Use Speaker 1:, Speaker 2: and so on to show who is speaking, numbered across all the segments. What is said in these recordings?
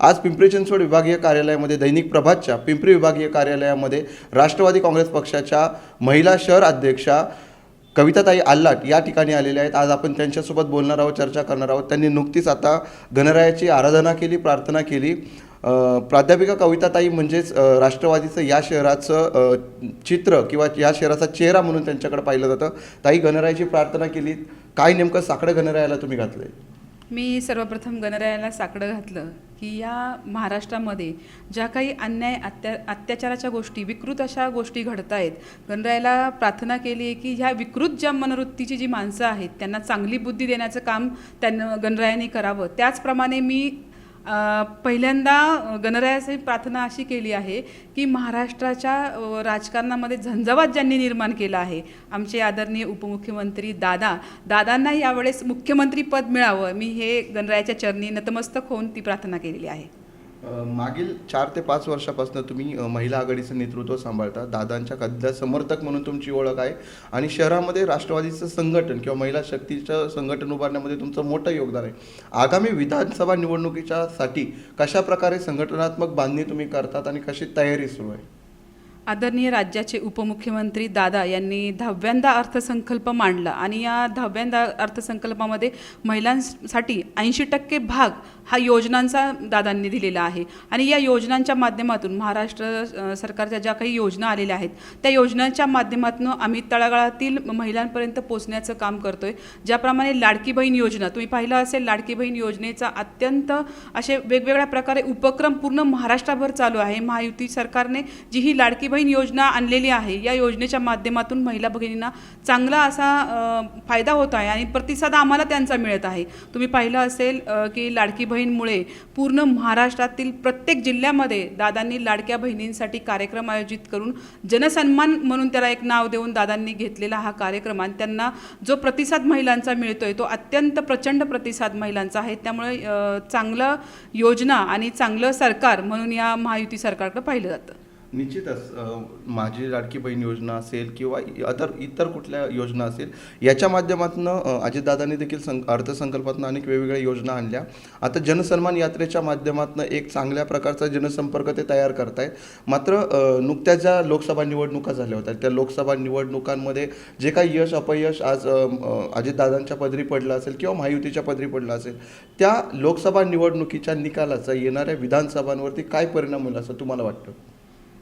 Speaker 1: आज पिंपरी चिंचवड विभागीय कार्यालयामध्ये दैनिक प्रभातच्या पिंपरी विभागीय कार्यालयामध्ये राष्ट्रवादी काँग्रेस पक्षाच्या महिला शहर अध्यक्षा कविताताई आल्लाट या ठिकाणी आलेल्या आहेत. आज आपण त्यांच्यासोबत बोलणार आहोत चर्चा करणार आहोत. त्यांनी नुकतीच आता गणरायाची आराधना केली प्रार्थना केली. प्राध्यापिका कविताताई म्हणजेच राष्ट्रवादीचं या शहराचं चित्र किंवा या शहराचा चेहरा म्हणून त्यांच्याकडे पाहिलं जातं. ताई गणरायाची प्रार्थना केली. काय नेमकं साकडं गणरायाला तुम्ही घातलं आहे
Speaker 2: मी सर्वप्रथम गणरायाला साकडं घातलं की या महाराष्ट्रामध्ये ज्या काही अन्याय अत्या अत्याचाराच्या गोष्टी विकृत अशा गोष्टी घडत आहेत गणरायाला प्रार्थना केली आहे की ह्या विकृत ज्या मनोवृत्तीची जी माणसं आहेत त्यांना चांगली बुद्धी देण्याचं काम त्यांना गणरायाने करावं. त्याचप्रमाणे मी पहिल्यांदा अ, गणरायाची प्रार्थना अशी केली आहे की महाराष्ट्राच्या राजकारणामध्ये झंझावात ज्यांनी निर्माण केला आहे आमचे आदरणीय उपमुख्यमंत्री दादा दादांना यावेळेस मुख्यमंत्रीपद मिळावं मी हे गणरायाच्या चरणी नतमस्तक होऊन ती प्रार्थना केलेली आहे.
Speaker 1: मागील चार ते पाच वर्षापासून तुम्ही महिला आघाडीचं नेतृत्व सांभाळता. दादांच्या कधल्या समर्थक म्हणून तुमची ओळख आहे. आणि शहरामध्ये राष्ट्रवादीचं संघटन किंवा महिला शक्तीचं संघटन उभारण्यामध्ये तुमचं मोठं योगदान आहे. आगामी विधानसभा निवडणुकीच्या साठी कशा प्रकारे संघटनात्मक बांधणी तुम्ही करतात आणि कशी तयारी सुरू आहे?
Speaker 2: आदरणीय राज्याचे उपमुख्यमंत्री दादा यांनी दहाव्यांदा अर्थसंकल्प मांडला आणि या दहाव्यांदा अर्थसंकल्पामध्ये महिलांसाठी ऐंशी टक्के भाग हा योजनांचा दादांनी दिलेला आहे. आणि या योजनांच्या माध्यमातून महाराष्ट्र सरकारच्या ज्या काही योजना आलेल्या आहेत त्या योजनांच्या माध्यमातून आम्ही तळागाळातील महिलांपर्यंत पोचण्याचं काम करतो आहे ज्याप्रमाणे लाडकी बहीण योजना तुम्ही पाहिलं असेल लाडकी बहीण योजनेचा अत्यंत असे वेगवेगळ्या प्रकारे उपक्रम पूर्ण महाराष्ट्राभर चालू आहे. महायुती सरकारने जी ही लाडकी बहीण योजना आणलेली आहे. या योजनेच्या माध्यमातून महिला भगिनींना चांगला असा फायदा होत आहे आणि प्रतिसाद आम्हाला त्यांचा मिळत आहे. तुम्ही पाहिलं असेल की लाडकी बहीणमुळे पूर्ण महाराष्ट्रातील प्रत्येक जिल्ह्यामध्ये दादांनी लाडक्या बहिणींसाठी कार्यक्रम आयोजित करून जनसन्मान म्हणून त्याला एक नाव देऊन दादांनी घेतलेला हा कार्यक्रम आणि त्यांना जो प्रतिसाद महिलांचा मिळतो आहे तो अत्यंत प्रचंड प्रतिसाद महिलांचा आहे. त्यामुळे चांगलं योजना आणि चांगलं सरकार म्हणून या महायुती सरकारकडे पाहिलं जातं.
Speaker 1: निश्चितच माझी लाडकी बहीण योजना असेल किंवा अदर इतर कुठल्या योजना असेल याच्या माध्यमातून अजितदादांनी देखील सं अर्थसंकल्पातून अनेक वेगवेगळ्या योजना आणल्या. आता जनसन्मान यात्रेच्या माध्यमातून एक चांगल्या प्रकारचा जनसंपर्क ते तयार करतायत. मात्र नुकत्याच ज्या लोकसभा निवडणुका झाल्या होत्या त्या लोकसभा निवडणुकांमध्ये जे काही यश अपयश आज अजितदादांच्या पदरी पडलं असेल किंवा महायुतीच्या पदरी पडलं असेल त्या लोकसभा निवडणुकीच्या निकालाचा येणाऱ्या विधानसभांवरती काय परिणाम होईल असं तुम्हाला वाटतं?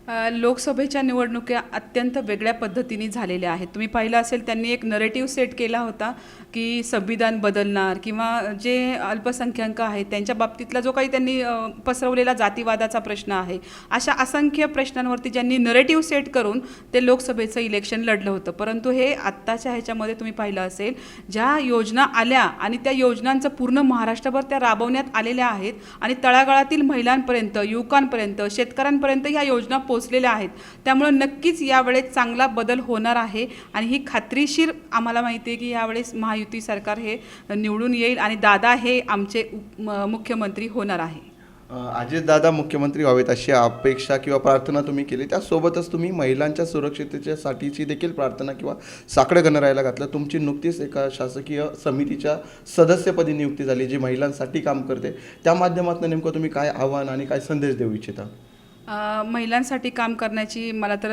Speaker 2: लोकसभेच्या निवडणुका अत्यंत वेगळ्या पद्धतीने झालेल्या आहेत. तुम्ही पाहिलं असेल त्यांनी एक नरेटिव्ह सेट केला होता की संविधान बदलणार किंवा जे अल्पसंख्याक आहेत त्यांच्या बाबतीतला जो काही त्यांनी पसरवलेला जातीवादाचा प्रश्न आहे अशा असंख्य प्रश्नांवरती ज्यांनी नरेटिव्ह सेट करून ते लोकसभेचं इलेक्शन लढलं होतं. परंतु हे आत्ताच्या ह्याच्यामध्ये तुम्ही पाहिलं असेल ज्या योजना आल्या आणि त्या योजनांचं पूर्ण महाराष्ट्रभर त्या राबवण्यात आलेल्या आहेत आणि तळागाळातील महिलांपर्यंत युवकांपर्यंत शेतकऱ्यांपर्यंत ह्या योजना पोचलेल्या आहेत. त्यामुळं नक्कीच यावेळेस चांगला बदल होणार आहे आणि ही खात्रीशीर आम्हाला माहिती आहे की यावेळेस महायुती सरकार हे निवडून येईल आणि दादा हे आमचे उप- मुख्यमंत्री होणार आहे.
Speaker 1: अजितदादा मुख्यमंत्री व्हावेत अशी अपेक्षा किंवा प्रार्थना तुम्ही केली. त्यासोबतच तुम्ही महिलांच्या सुरक्षिततेच्यासाठीची देखील प्रार्थना किंवा साकडं गणरायाला घातलं. तुमची नुकतीच एका शासकीय समितीच्या सदस्यपदी नियुक्ती झाली जी महिलांसाठी काम करते. त्या माध्यमातून नेमकं तुम्ही काय आव्हान आणि काय संदेश देऊ इच्छिता?
Speaker 2: महिलांसाठी काम करण्याची मला तर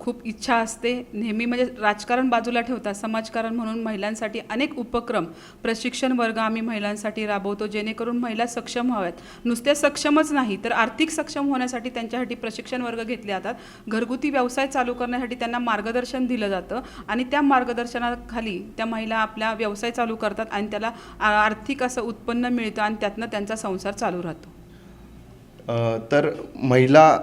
Speaker 2: खूप इच्छा असते. नेहमी म्हणजे राजकारण बाजूला ठेवता समाजकारण म्हणून महिलांसाठी अनेक उपक्रम प्रशिक्षण वर्ग आम्ही महिलांसाठी राबवतो जेणेकरून महिला सक्षम व्हाव्यात. नुसत्या सक्षमच नाही तर आर्थिक सक्षम होण्यासाठी त्यांच्यासाठी प्रशिक्षण वर्ग घेतले जातात. घरगुती व्यवसाय चालू करण्यासाठी त्यांना मार्गदर्शन दिलं जातं आणि त्या मार्गदर्शनाखाली त्या महिला आपला व्यवसाय चालू करतात आणि त्याला आर्थिक असं उत्पन्न मिळतं आणि त्यातनं त्यांचा संसार चालू राहतो.
Speaker 1: तर महिला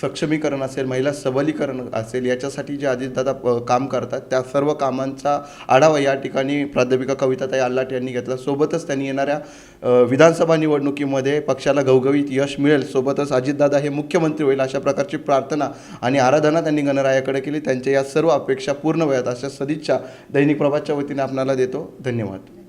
Speaker 1: सक्षमीकरण असेल महिला सबलीकरण असेल याच्यासाठी जे अजितदादा काम करतात त्या सर्व कामांचा आढावा या ठिकाणी प्राध्यापिका कविताताई आल्लाट यांनी घेतला. सोबतच त्यांनी येणाऱ्या विधानसभा निवडणुकीमध्ये पक्षाला घवघवीत यश मिळेल. सोबतच अजितदादा हे मुख्यमंत्री होईल अशा प्रकारची प्रार्थना आणि आराधना त्यांनी गणरायाकडे केली. त्यांच्या या सर्व अपेक्षा पूर्ण व्हाव्यात अशा सदिच्छा दैनिक प्रभातच्या वतीने आपणाला देतो. धन्यवाद.